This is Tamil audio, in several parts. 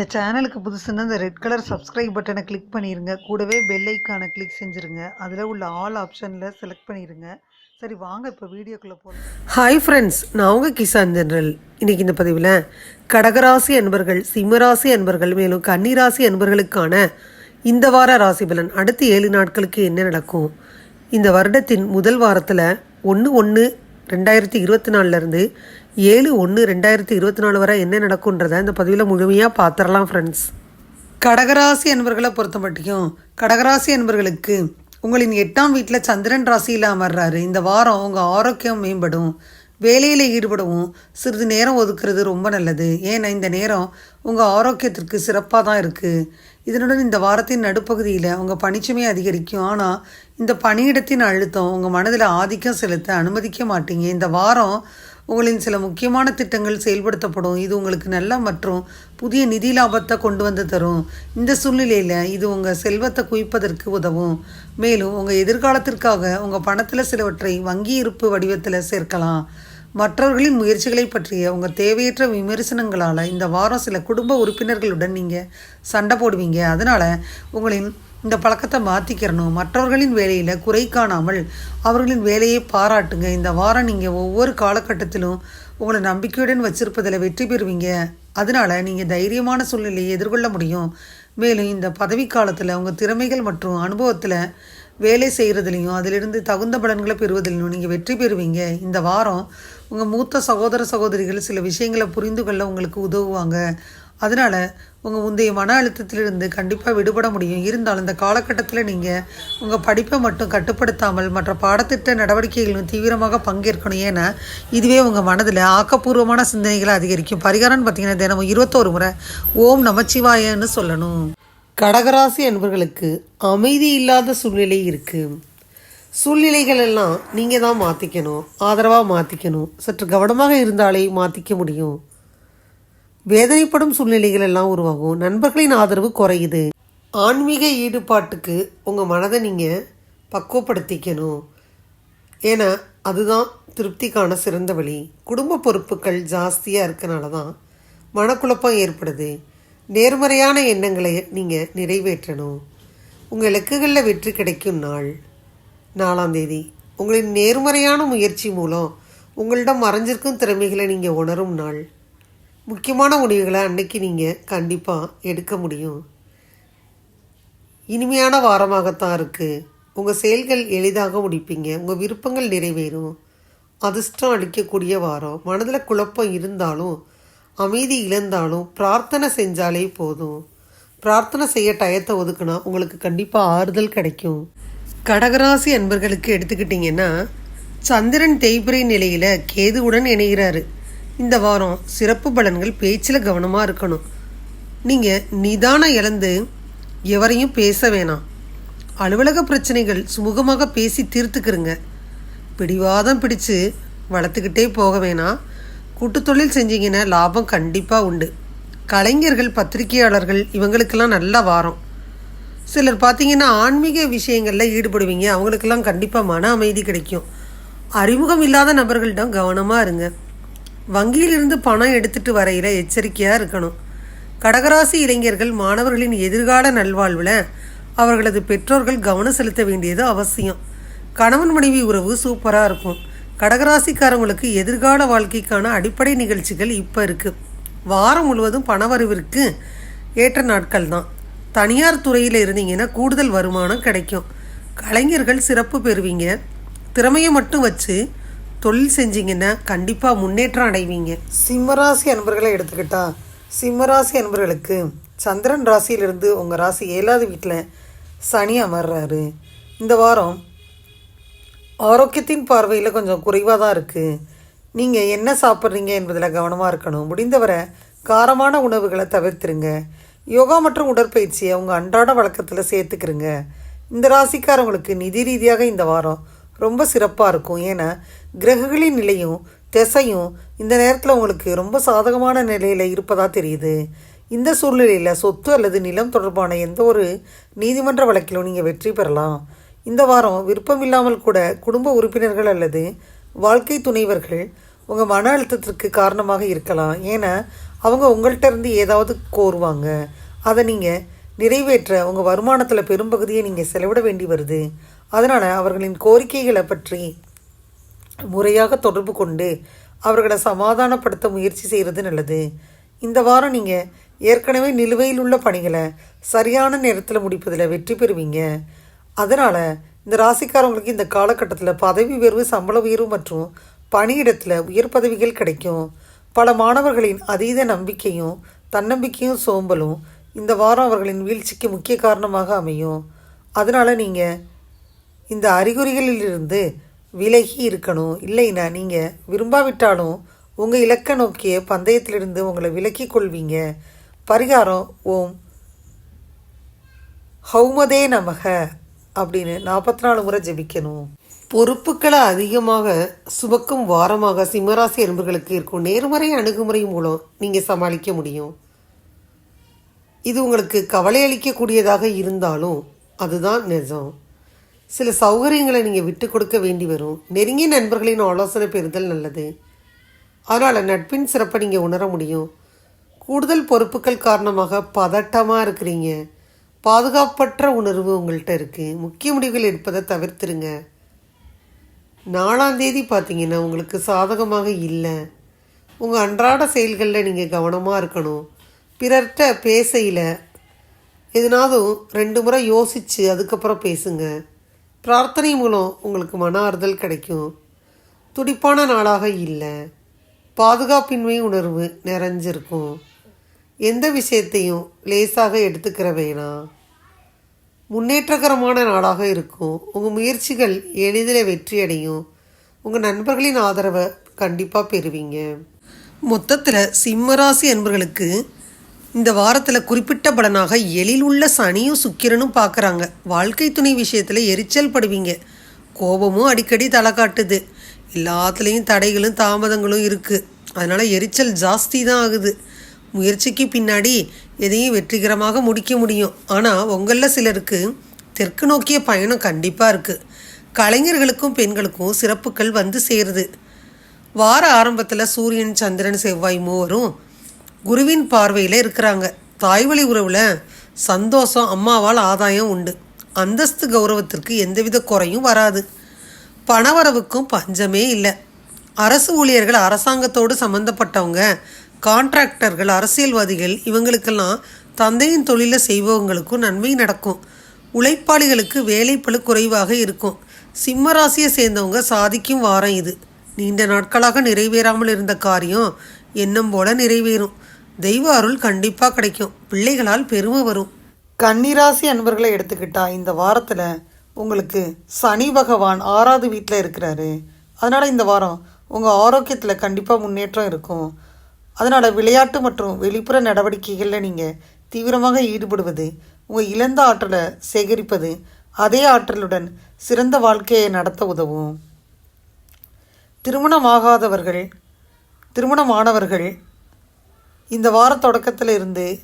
இந்த சேனலுக்கு புதுசுன்னா இந்த ரெட் கலர் சப்ஸ்கிரைப் பட்டனை கிளிக் பண்ணிடுங்க கூடவே பெல் ஐக்கானை கிளிக் செஞ்சுருங்க. அதில் உள்ள ஆல் ஆப்ஷனில் செலக்ட் பண்ணிடுங்க சரி வாங்க இப்போ வீடியோக்குள்ளே போகலாம் ஹாய் ஃப்ரெண்ட்ஸ் நான் உங்கள் கிசான் ஜெனரல். இன்றைக்கி இந்த பதிவில் கடகராசி அன்பர்கள் சிம்மராசி அன்பர்கள் மேலும் கன்னிராசி அன்பர்களுக்கான இந்த வார ராசி பலன் அடுத்த ஏழு நாட்களுக்கு என்ன நடக்கும்? இந்த வருடத்தின் முதல் வாரத்தில் ஒன்று ஒன்று ரெண்டாயிரத்தி இருபத்தி நாலுலேருந்து ஏழு ஒன்று ரெண்டாயிரத்தி இருபத்தி நாலு வரை என்ன நடக்குன்றதை இந்த பதிவில் முழுமையாக பார்த்துடலாம் ஃப்ரெண்ட்ஸ் கடகராசி அன்பர்களை பொறுத்த மட்டும் கடகராசி அன்பர்களுக்கு உங்களின் எட்டாம் வீட்டில் சந்திரன் ராசியில் அமர்றாரு. இந்த வாரம் உங்கள் ஆரோக்கியம் மேம்படும் வேலையில் ஈடுபடவும் சிறிது நேரம் ஒதுக்குறது ரொம்ப நல்லது. ஏன்னா இந்த நேரம் உங்கள் ஆரோக்கியத்திற்கு சிறப்பாக தான் இருக்குது இதனுடன் இந்த வாரத்தின் நடுப்பகுதியில் உங்கள் பணிச்சுமை அதிகரிக்கும். ஆனால் இந்த பணியிடத்தின் அழுத்தம் உங்கள் மனதில் ஆதிக்கம் செலுத்த அனுமதிக்க மாட்டீங்க. இந்த வாரம் உங்களின் சில முக்கியமான திட்டங்கள் செயல்படுத்தப்படும். இது உங்களுக்கு நல்ல மற்றும் புதிய நிதி லாபத்தை கொண்டு வந்து தரும். இந்த சூழ்நிலையில் இது உங்கள் செல்வத்தை குவிப்பதற்கு உதவும். மேலும் உங்கள் எதிர்காலத்திற்காக உங்கள் பணத்தில் சிலவற்றை வங்கி இருப்பு வடிவத்தில் சேர்க்கலாம். மற்றவர்களின் முயற்சிகளை பற்றிய உங்கள் தேவையற்ற விமர்சனங்களால் இந்த வாரம் சில குடும்ப உறுப்பினர்களுடன் நீங்கள் சண்டை போடுவீங்க. அதனால் உங்களின் இந்த பழக்கத்தை மாற்றிக்கிறணும் மற்றவர்களின் வேலையில் குறை காணாமல் அவர்களின் வேலையை பாராட்டுங்க. இந்த வாரம் நீங்கள் ஒவ்வொரு காலகட்டத்திலும் உங்களை நம்பிக்கையுடன் வச்சிருப்பதில் வெற்றி பெறுவீங்க. அதனால் நீங்கள் தைரியமான சூழ்நிலையை எதிர்கொள்ள முடியும். மேலும் இந்த பதவி காலத்தில் உங்கள் திறமைகள் மற்றும் அனுபவத்தில் வேலை செய்கிறதுலையும் அதிலிருந்து தகுந்த பலன்களை பெறுவதிலையும் நீங்கள் வெற்றி பெறுவீங்க. இந்த வாரம் உங்கள் மூத்த சகோதர சகோதரிகள் சில விஷயங்களை புரிந்து கொள்ள உங்களுக்கு உதவுவாங்க. அதனால் உங்கள் முந்தைய மன அழுத்தத்திலிருந்து கண்டிப்பாக விடுபட முடியும். இருந்தாலும் இந்த காலகட்டத்தில் நீங்கள் உங்கள் படிப்பை மட்டும் கட்டுப்படுத்தாமல் மற்ற பாடத்திட்ட நடவடிக்கைகளும் தீவிரமாக பங்கேற்கணும். ஏன்னா இதுவே உங்கள் மனதில் ஆக்கப்பூர்வமான சிந்தனைகளை அதிகரிக்கும். பரிகாரம்னு பார்த்தீங்கன்னா தினமும் இருபத்தோரு முறை ஓம் நமச்சிவாயன்னு சொல்லணும். கடகராசி என்பவர்களுக்கு அமைதி இல்லாத சூழ்நிலை இருக்குது சூழ்நிலைகள் எல்லாம் நீங்கள் தான் மாற்றிக்கணும் ஆதரவாக மாற்றிக்கணும் சற்று கவனமாக இருந்தாலே மாற்றிக்க முடியும். வேதனைப்படும் சூழ்நிலைகள் எல்லாம் உருவாகும். நண்பர்களின் ஆதரவு குறையுது. ஆன்மீக ஈடுபாட்டுக்கு உங்கள் மனதை நீங்கள் பக்குவப்படுத்திக்கணும். ஏன்னா அதுதான் திருப்திக்கான சிறந்த வழி. குடும்ப பொறுப்புகள் ஜாஸ்தியாக இருக்கனால தான் மனக்குழப்பம் ஏற்படுது. நேர்மறையான எண்ணங்களை நீங்கள் நிறைவேற்றணும். உங்கள் இலக்குகளில் வெற்றி கிடைக்கும் நாள். நாலாம் தேதி. உங்களின் நேர்மறையான முயற்சி மூலம் உங்களிடம் மறைஞ்சிருக்கும் திறமைகளை நீங்கள் உணரும் நாள். முக்கியமான முடிவுகளை அன்றைக்கி நீங்கள் கண்டிப்பாக எடுக்க முடியும். இனிமையான வாரமாகத்தான் இருக்குது உங்கள் செயல்கள் எளிதாக முடிப்பீங்க. உங்கள் விருப்பங்கள் நிறைவேறும். அதிர்ஷ்டம் அளிக்கக்கூடிய வாரம். மனதில் குழப்பம் இருந்தாலும் அமைதி இழந்தாலும் பிரார்த்தனை செஞ்சாலே போதும். பிரார்த்தனை செய்ய டயத்தை ஒதுக்குனா உங்களுக்கு கண்டிப்பாக ஆறுதல் கிடைக்கும். கடகராசி அன்பர்களுக்கு எடுத்துக்கிட்டிங்கன்னா சந்திரன் தேய்பிரை நிலையில் கேதுவுடன் இணைகிறாரு. இந்த வாரம் சிறப்பு பலன்கள் பேச்சில் கவனமாக இருக்கணும். நீங்கள் நிதானம் இழந்து எவரையும் பேச வேணாம். அலுவலக பிரச்சனைகள் சுமூகமாக பேசி தீர்த்துக்கிறங்க பிடிவாதம் பிடிச்சு வளர்த்துக்கிட்டே போக வேணாம். கூட்டுத்தொழில் செஞ்சீங்கன்னா லாபம் கண்டிப்பாக உண்டு. கலைஞர்கள் பத்திரிகையாளர்கள் இவங்களுக்கெல்லாம் நல்ல வாரம். சிலர் பார்த்தீங்கன்னா ஆன்மீக விஷயங்களில் ஈடுபடுவீங்க. அவங்களுக்கெல்லாம் கண்டிப்பாக மன அமைதி கிடைக்கும். அறிமுகம் இல்லாத நபர்களிடம் கவனமாக இருங்க. வங்கியிலிருந்து பணம் எடுத்துட்டு வரையில் எச்சரிக்கையாக இருக்கணும். கடகராசி இளைஞர்கள் மாணவர்களின் எதிர்கால நல்வாழ்வில் அவர்களது பெற்றோர்கள் கவனம் செலுத்த வேண்டியது அவசியம். கணவன் மனைவி உறவு சூப்பராக இருக்கும். கடகராசிக்காரங்களுக்கு எதிர்கால வாழ்க்கைக்கான அடிப்படை நிகழ்ச்சிகள் இப்போ இருக்குது வாரம் முழுவதும் பணவரவிற்கு ஏற்ற நாட்கள் தான். தனியார் துறையில் இருந்தீங்கன்னா கூடுதல் வருமானம் கிடைக்கும். கலைஞர்கள் சிறப்பு பெறுவீங்க. திறமையை மட்டும் வச்சு தொழில் செஞ்சீங்கன்னா கண்டிப்பாக முன்னேற்றம் அடைவீங்க. சிம்மராசி அன்பர்களை எடுத்துக்கிட்டா சிம்மராசி அன்பர்களுக்கு சந்திரன் ராசியிலிருந்து உங்கள் ராசி ஏழாவது வீட்டில் சனி அமர்றாரு. இந்த வாரம் ஆரோக்கியத்தின் பார்வையில் கொஞ்சம் குறைவாக தான் இருக்குது நீங்கள் என்ன சாப்பிட்றீங்க என்பதில் கவனமாக இருக்கணும். முடிந்தவரை காரமான உணவுகளை தவிர்த்துருங்க. யோகா மற்றும் உடற்பயிற்சியை உங்கள் அன்றாட வழக்கத்தில் சேர்த்துக்கிறங்க இந்த ராசிக்காரவங்களுக்கு நிதி ரீதியாக இந்த வாரம் ரொம்ப சிறப்பாக இருக்கும். ஏன்னா கிரகங்களின் நிலையும் திசையும் இந்த நேரத்தில் உங்களுக்கு ரொம்ப சாதகமான நிலையில் இருப்பதாக தெரியுது. இந்த சூழ்நிலையில் சொத்து அல்லது நிலம் தொடர்பான எந்த ஒரு நீதிமன்ற வழக்கிலும் நீங்கள் வெற்றி பெறலாம். இந்த வாரம் விருப்பம் இல்லாமல் கூட குடும்ப உறுப்பினர்கள் அல்லது வாழ்க்கை துணைவர்கள் உங்கள் மன அழுத்தத்திற்கு காரணமாக இருக்கலாம். ஏன்னா அவங்க உங்கள்கிட்ட இருந்து ஏதாவது கோருவாங்க. அதை நீங்கள் நிறைவேற்ற உங்கள் வருமானத்தில் பெரும்பகுதியை நீங்கள் செலவிட வேண்டி வருது. அதனால் அவர்களின் கோரிக்கைகளை பற்றி முறையாக தொடர்பு கொண்டு அவர்களை சமாதானப்படுத்த முயற்சி செய்கிறது நல்லது. இந்த வாரம் நீங்கள் ஏற்கனவே நிலுவையில் உள்ள பணிகளை சரியான நேரத்தில் முடிப்பதில் வெற்றி பெறுவீங்க. அதனால் இந்த ராசிக்காரங்களுக்கு இந்த காலகட்டத்தில் பதவி உயர்வு சம்பள உயர்வு மற்றும் பணியிடத்தில் உயர் பதவிகள் கிடைக்கும். பல மாணவர்களின் அதீத நம்பிக்கையும் தன்னம்பிக்கையும் சோம்பலும் இந்த வாரம் அவர்களின் வீழ்ச்சிக்கு முக்கிய காரணமாக அமையும். அதனால் நீங்கள் இந்த அறிகுறிகளிலிருந்து விலகி இருக்கணும். இல்லைன்னா நீங்கள் விரும்பாவிட்டாலும் உங்கள் இலக்க நோக்கிய பந்தயத்திலிருந்து உங்களை விலக்கி கொள்வீங்க. பரிகாரம் ஓம் ஹௌமதே நமக அப்படின்னு நாற்பத்தி நாலு முறை ஜெபிக்கணும். பொறுப்புகளை அதிகமாக சுமக்கும் வாரமாக சிம்மராசி எறும்புகளுக்கு இருக்கும் நேர்மறை அணுகுமுறை மூலம் நீங்கள் சமாளிக்க முடியும். இது உங்களுக்கு கவலை அளிக்கக்கூடியதாக இருந்தாலும் அதுதான் நிஜம். சில சௌகரியங்களை நீங்கள் விட்டு கொடுக்க வேண்டி வரும். நெருங்கிய நண்பர்களின் ஆலோசனை பெறுதல் நல்லது. அதனால் நட்பின் சிறப்பை நீங்கள் உணர முடியும். கூடுதல் பொறுப்புகள் காரணமாக பதட்டமாக இருக்கிறீங்க. பாதுகாப்பற்ற உணர்வு உங்கள்கிட்ட இருக்குது முக்கிய முடிவுகள் எடுப்பதை தவிர்த்துருங்க. நாலாம் தேதி பார்த்தீங்கன்னா உங்களுக்கு சாதகமாக இல்லை. உங்கள் அன்றாட செயல்களில் நீங்கள் கவனமாக இருக்கணும். பிறர்கிட்ட பேசையில் எதுனாலும் ரெண்டு முறை யோசித்து அதுக்கப்புறம் பேசுங்கள் பிரார்த்தனை மூலம் உங்களுக்கு மன ஆறுதல் கிடைக்கும். துடிப்பான நாளாக இல்லை. பாதுகாப்பின்மை உணர்வு நிறைஞ்சிருக்கும். எந்த விஷயத்தையும் லேசாக எடுத்துக்கிற வேணாம் முன்னேற்றகரமான நாளாக இருக்கும். உங்கள் முயற்சிகள் எளிதில் வெற்றியடையும் உங்கள் நண்பர்களின் ஆதரவை கண்டிப்பாக பெறுவீங்க. மொத்தத்தில் சிம்மராசி என்பர்களுக்கு இந்த வாரத்தில் குறிப்பிட்ட பலனாக எழிலுள்ள சனியும் சுக்கிரனும் பார்க்குறாங்க வாழ்க்கை துணை விஷயத்தில் எரிச்சல் படுவீங்க. கோபமும் அடிக்கடி தலை காட்டுது. எல்லாத்துலேயும் தடைகளும் தாமதங்களும் இருக்குது அதனால் எரிச்சல் ஜாஸ்தி தான் ஆகுது. முயற்சிக்கு பின்னாடி எதையும் வெற்றிகரமாக முடிக்க முடியும். ஆனால் உங்களில் சிலருக்கு தெற்கு நோக்கிய பயணம் கண்டிப்பாக இருக்குது கலைஞர்களுக்கும் பெண்களுக்கும் சிறப்புகள் வந்து சேருது. வார ஆரம்பத்தில் சூரியன் சந்திரன் செவ்வாய் மூவரும் குருவின் பார்வையில் இருக்கிறாங்க. தாய்வழி உறவில் சந்தோஷம் அம்மாவால் ஆதாயம் உண்டு. அந்தஸ்து கௌரவத்திற்கு எந்தவித குறையும் வராது. பணவரவுக்கும் பஞ்சமே இல்லை. அரசு ஊழியர்கள் அரசாங்கத்தோடு சம்மந்தப்பட்டவங்க கான்ட்ராக்டர்கள் அரசியல்வாதிகள் இவங்களுக்கெல்லாம் தந்தையின் தொழிலை செய்பவங்களுக்கும் நன்மை நடக்கும். உழைப்பாளிகளுக்கு வேலைப்பழு குறைவாக இருக்கும். சிம்ம ராசியை சேர்ந்தவங்க சாதிக்கும் வாரம் இது. நீண்ட நாட்களாக நிறைவேறாமல் இருந்த காரியம் எண்ணம் போல நிறைவேறும். தெய்வ அருள் கண்டிப்பாக கிடைக்கும். பிள்ளைகளால் பெருமை வரும். கன்னிராசி அன்பர்களை எடுத்துக்கிட்டா இந்த வாரத்தில் உங்களுக்கு சனி பகவான் ஆறாவது வீட்டில் இருக்கிறாரு. அதனால் இந்த வாரம் உங்கள் ஆரோக்கியத்தில் கண்டிப்பாக முன்னேற்றம் இருக்கும். அதனால் விளையாட்டு மற்றும் வெளிப்புற நடவடிக்கைகளில் நீங்கள் தீவிரமாக ஈடுபடுவது உங்கள் இழந்த ஆற்றலை சேகரிப்பது அதே ஆற்றலுடன் சிறந்த வாழ்க்கையை நடத்த உதவும். திருமணமாகாதவர்கள் திருமணமானவர்கள் இந்த வார தொடக்கத்தில் இருந்து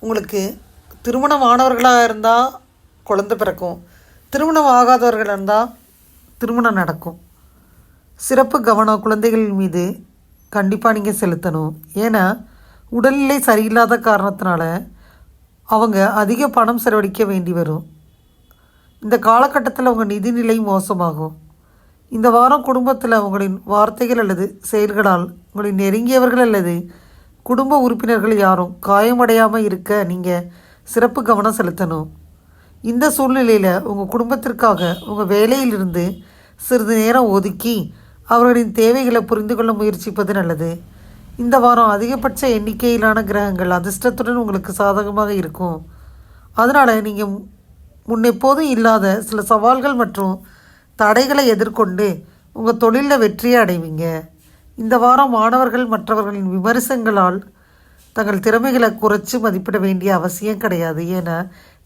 உங்களுக்கு திருமணமானவர்களாக இருந்தால் குழந்தை பிறக்கும். திருமணம் ஆகாதவர்களாக இருந்தால் திருமணம் நடக்கும். சிறப்பு கவனம் குழந்தைகள் மீது கண்டிப்பாக நீங்கள் செலுத்தணும். ஏன்னா உடல்நிலை சரியில்லாத காரணத்தினால அவங்க அதிக பணம் செலவழிக்க வேண்டி வரும். இந்த காலகட்டத்தில் அவங்க நிதிநிலை மோசமாகும். இந்த வாரம் குடும்பத்தில் உங்களின் வார்த்தைகள் அல்லது செயல்களால் உங்களின் நெருங்கியவர்கள் அல்லது குடும்ப உறுப்பினர்கள் யாரும் காயமடையாமல் இருக்க நீங்கள் சிறப்பு கவனம் செலுத்தணும். இந்த சூழ்நிலையில் உங்கள் குடும்பத்திற்காக உங்கள் வேலையிலிருந்து சிறிது நேரம் ஒதுக்கி அவர்களின் தேவைகளை புரிந்து கொள்ள முயற்சிப்பது நல்லது. இந்த வாரம் அதிகபட்ச எண்ணிக்கையிலான கிரகங்கள் அதிர்ஷ்டத்துடன் உங்களுக்கு சாதகமாக இருக்கும். அதனால் நீங்கள் முன்னெப்போதும் இல்லாத சில சவால்கள் மற்றும் தடைகளை எதிர்கொண்டு உங்கள் தொழிலில் வெற்றியை அடைவீங்க. இந்த வாரம் மாணவர்கள் மற்றவர்களின் விமர்சனங்களால் தங்கள் திறமைகளை குறைச்சு மதிப்பிட வேண்டிய அவசியம் கிடையாது. என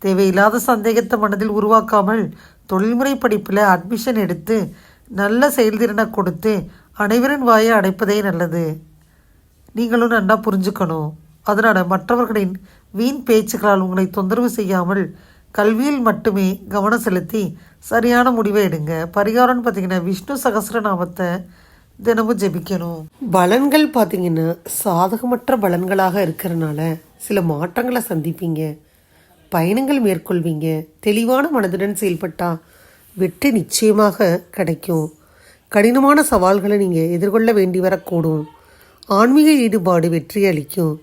தேவையில்லாத சந்தேகத்தை மனதில் உருவாக்காமல் தொழில்முறை படிப்பில் அட்மிஷன் எடுத்து நல்ல செயல்திறனை கொடுத்து அனைவரின் வாயை அடைப்பதே நல்லது. நீங்களும் நல்லா புரிஞ்சுக்கணும். அதனால் மற்றவர்களின் வீண் பேச்சுக்களால் உங்களை தொந்தரவு செய்யாமல் கல்வியில் மட்டுமே கவனம் செலுத்தி சரியான முடிவை எடுங்க. பரிகாரம்னு பார்த்தீங்கன்னா விஷ்ணு சகசிரநாமத்தை தினமும் ஜெபிக்கணும். பலன்கள் பார்த்தீங்கன்னா சாதகமற்ற பலன்களாக இருக்கிறனால சில மாற்றங்களை சந்திப்பீங்க. பயணங்கள் மேற்கொள்வீங்க. தெளிவான மனதுடன் செயல்பட்டால் வெற்றி நிச்சயமாக கிடைக்கும். கடினமான சவால்களை நீங்கள் எதிர்கொள்ள வேண்டி வரக்கூடும். ஆன்மீக ஈடுபாடு வெற்றி அளிக்கும்.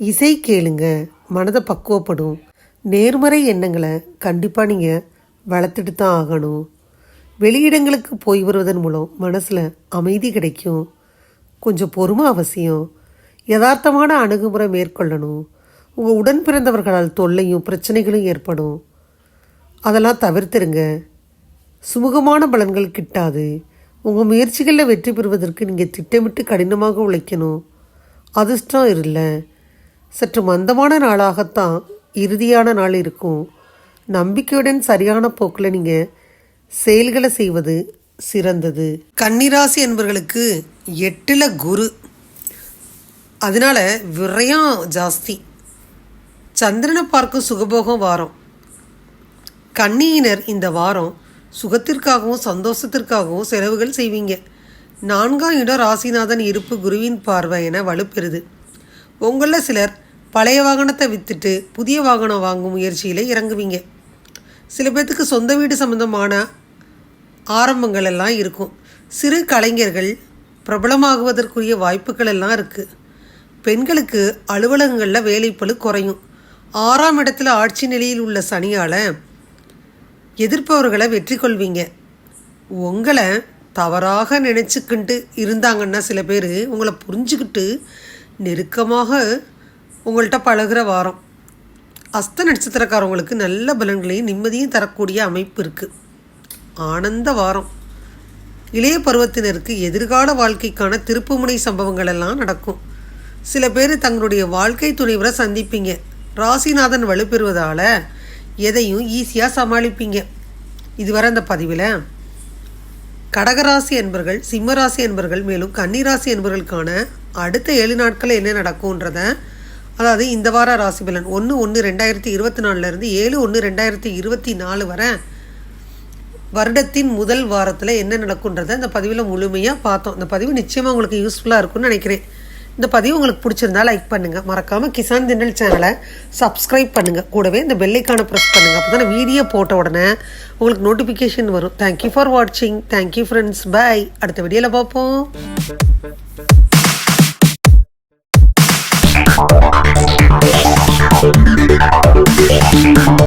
இசை கேளுங்க மனதை பக்குவப்படும். நேர்மறை எண்ணங்களை கண்டிப்பாக நீங்கள் வளர்த்துட்டு தான் ஆகணும். வெளியிடங்களுக்கு போய் வருவதன் மூலம் மனசில் அமைதி கிடைக்கும். கொஞ்சம் பொறுமை அவசியம். யதார்த்தமான அணுகுமுறை மேற்கொள்ளணும். உங்கள் உடன் பிறந்தவர்களால் தொல்லையும் பிரச்சனைகளும் ஏற்படும். அதெல்லாம் தவிர்த்துருங்க. சுமூகமான பலன்கள் கிட்டாது. உங்கள் முயற்சிகளில் வெற்றி பெறுவதற்கு நீங்கள் திட்டமிட்டு கடினமாக உழைக்கணும். அதிர்ஷ்டம் இல்லை சற்று மந்தமான நாளாகத்தான் இறுதியான நாள் இருக்கும். நம்பிக்கையுடன் சரியான போக்கில் நீங்கள் செயல்களை செய்வது சிறந்தது. கன்னிராசி என்பவர்களுக்கு எட்டில் குரு. அதனால விரயம் ஜாஸ்தி. சந்திரனை பார்க்கும் சுகபோகம் வாரம். கன்னியினர் இந்த வாரம் சுகத்திற்காகவும் சந்தோஷத்திற்காகவும் செலவுகள் செய்வீங்க. நான்காம் இடம் ராசிநாதன் இருப்பு குருவின் பார்வை என வலுப்பெறுது. உங்களில் சிலர் பழைய வாகனத்தை விற்றுட்டு புதிய வாகனம் வாங்கும் முயற்சியில் இறங்குவீங்க. சில பேர்த்துக்கு சொந்த வீடு சம்பந்தமான ஆரம்பங்கள் எல்லாம் இருக்கும். சிறு கலைஞர்கள் பிரபலமாகுவதற்குரிய வாய்ப்புகள் எல்லாம் இருக்குது பெண்களுக்கு அலுவலகங்களில் வேலைப்பழு குறையும். ஆறாம் இடத்துல ஆட்சி நிலையில் உள்ள சனியால் எதிர்ப்பவர்களை வெற்றி கொள்வீங்க. உங்களை தவறாக நினச்சிக்கிட்டு இருந்தாங்கன்னா சில பேர் உங்களை புரிஞ்சுக்கிட்டு நெருக்கமாக உங்கள்கிட்ட பழகுற வாரம். அஸ்த நட்சத்திரக்காரவங்களுக்கு நல்ல பலன்களையும் நிம்மதியும் தரக்கூடிய அமைப்பு இருக்குது ஆனந்த வாரம் இளைய பருவத்தினருக்கு எதிர்கால வாழ்க்கைக்கான திருப்புமுனை சம்பவங்கள் எல்லாம் நடக்கும். சில பேர் தங்களுடைய வாழ்க்கை துணைவரை சந்திப்பீங்க. ராசிநாதன் வலுப்பெறுவதால் எதையும் ஈஸியாக சமாளிப்பீங்க. இதுவரை அந்த பதிவில் கடகராசி என்பர்கள் சிம்மராசி என்பர்கள் மேலும் கன்னிராசி என்பவர்களுக்கான அடுத்த ஏழு நாட்களில் என்ன நடக்கும்ன்றத அதாவது இந்த வார ராசி பலன் ஒன்று ஒன்று ரெண்டாயிரத்தி இருபத்தி நாலுலேருந்து ஏழு ஒன்று ரெண்டாயிரத்தி இருபத்தி நாலு வரை வருடத்தின் முதல் வாரத்தில் என்ன நடக்குன்றதை இந்த பதிவில் முழுமையாக பார்த்தோம். இந்த பதிவு நிச்சயமாக உங்களுக்கு யூஸ்ஃபுல்லாக இருக்கும்னு நினைக்கிறேன். இந்த பதிவு உங்களுக்கு பிடிச்சிருந்தா லைக் பண்ணுங்கள் மறக்காமல் கிசான் தின்னல் சேனலை சப்ஸ்கிரைப் பண்ணுங்கள் கூடவே இந்த பெல்லைக்கான ப்ரெஸ் பண்ணுங்கள் அப்போ தான் வீடியோ போட்ட உடனே உங்களுக்கு நோட்டிஃபிகேஷன் வரும். தேங்க்யூ ஃபார் வாட்சிங் தேங்க்யூ ஃப்ரெண்ட்ஸ் பாய் அடுத்த வீடியோவில் பார்ப்போம்.